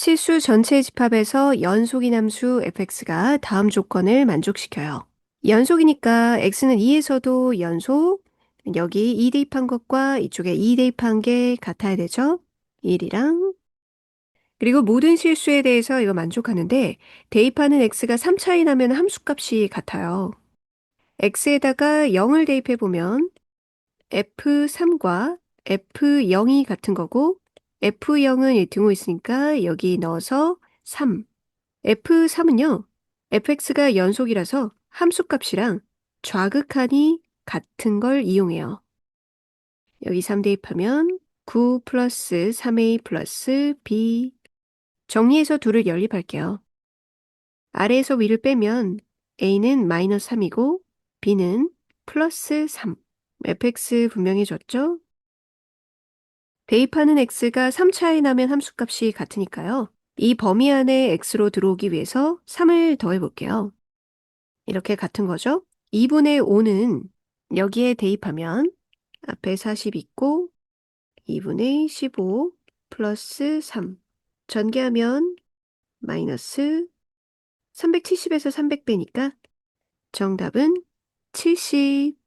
실수 전체 집합에서 연속인 함수 fx가 다음 조건을 만족시켜요. 연속이니까 x는 2에서도 연속, 여기 2 대입한 것과 이쪽에 2 대입한 게 같아야 되죠? 1이랑 그리고 모든 실수에 대해서 이거 만족하는데 대입하는 x가 3 차이 나면 함수값이 같아요. x에다가 0을 대입해 보면 f3과 f0이 같은 거고 f0은 1등호 있으니까 여기 넣어서 3. f3은요. fx가 연속이라서 함수값이랑 좌극한이 같은 걸 이용해요. 여기 3 대입하면 9 플러스 3a 플러스 b 정리해서 둘을 연립할게요. 아래에서 위를 빼면 a는 마이너스 3이고 b는 플러스 3. fx 분명해졌죠? 대입하는 x가 3 차이 나면 함수값이 같으니까요. 이 범위 안에 x로 들어오기 위해서 3을 더해 볼게요. 이렇게 같은 거죠? 2분의 5는 여기에 대입하면 앞에 40 있고 2분의 15 플러스 3 전개하면 마이너스 370에서 300 빼니까 정답은 70